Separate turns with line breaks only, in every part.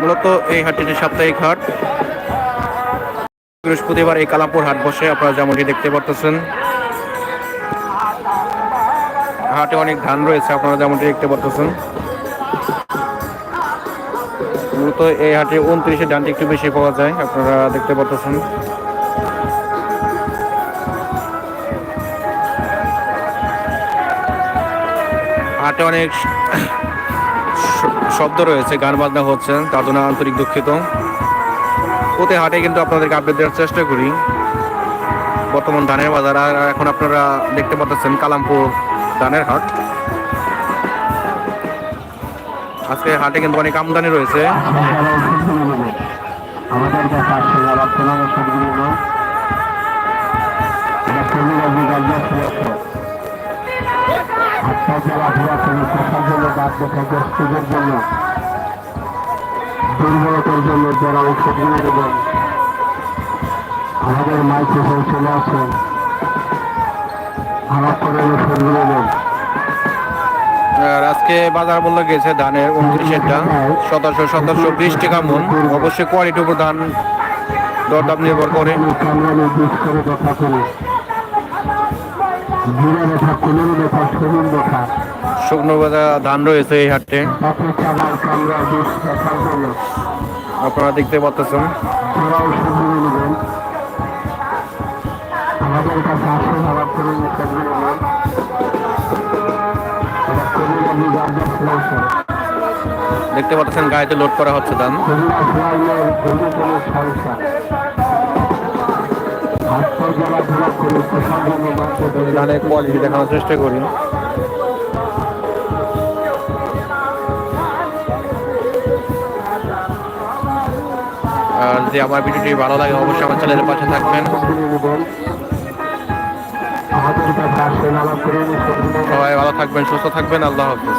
মূলত এই হাটটি সাপ্তাহিক হাট। বৃহস্পতিবার এই কালামপুর হাট বসে আপনারা যেমনটি দেখতে পারতেছেন। হাটে অনেক ধান রয়েছে, আপনারা যেমনটি দেখতে পারতেছেন। মূলত এই হাটে উনত্রিশে ধানটি একটু বেশি পাওয়া যায়, আপনারা দেখতে পারতেছেন। হাটে অনেক শব্দ রয়েছে, গান বাজনা হচ্ছে, তার জন্য আন্তরিক দুঃখিত। প্রতি হাটে কিন্তু আপনাদেরকে আপডেট দেওয়ার চেষ্টা করি। বর্তমান ধানের বাজার, আর এখন আপনারা দেখতে পাচ্ছেন কালামপুর ধানের হাট। আজকে হাটে কিন্তু অনেক আমদানি রয়েছে।
আমাদের দুর্বলতার জন্য যারা ঔষধগুলো দেবেন আমাদের মাইক্রোফোন চলে আসেন আমার করে
আজকে বাজার মূল্য গেছে ধানের উনত্রিশেরটা। সতেরোশো সতেরোশো বিশ টাকা মন অবশ্যই কোয়ালিটির উপর ধান দরদাম নির্ভর করে। শুকনো বাজার ধান রয়েছে এই হাটে। আপনারা দেখতে পাচ্ছেন।
আমাদের কাছে করে
দেখতে পাচ্ছেন গাড়িতে লোড করা হচ্ছে ধান। ধানের কোয়ালিটি দেখানোর চেষ্টা করি আর যে আমার ভিডিওটি ভালো লাগে, অবশ্যই আমার চ্যানেলের পাশে থাকবেন। সবাই ভালো থাকবেন, সুস্থ থাকবেন, আল্লাহ হাফিজ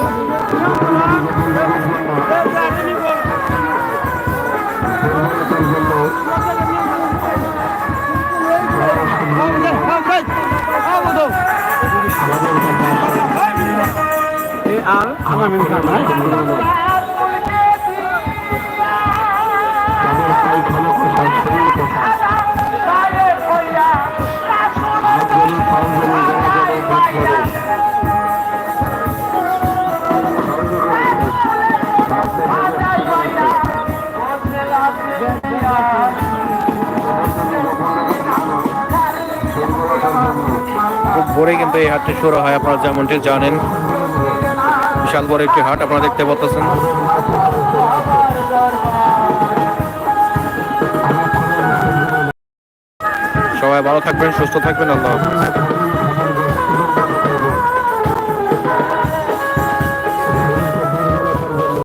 খুব ভোরে কিন্তু এই হাটটি শুরু হয় আপনারা যেমনটি জানেন। বিশাল বড় একটি হাট আপনারা দেখতে পাচ্ছেন। সবাই ভালো থাকবেন সুস্থ থাকবেন আল্লাহ হাফিজ।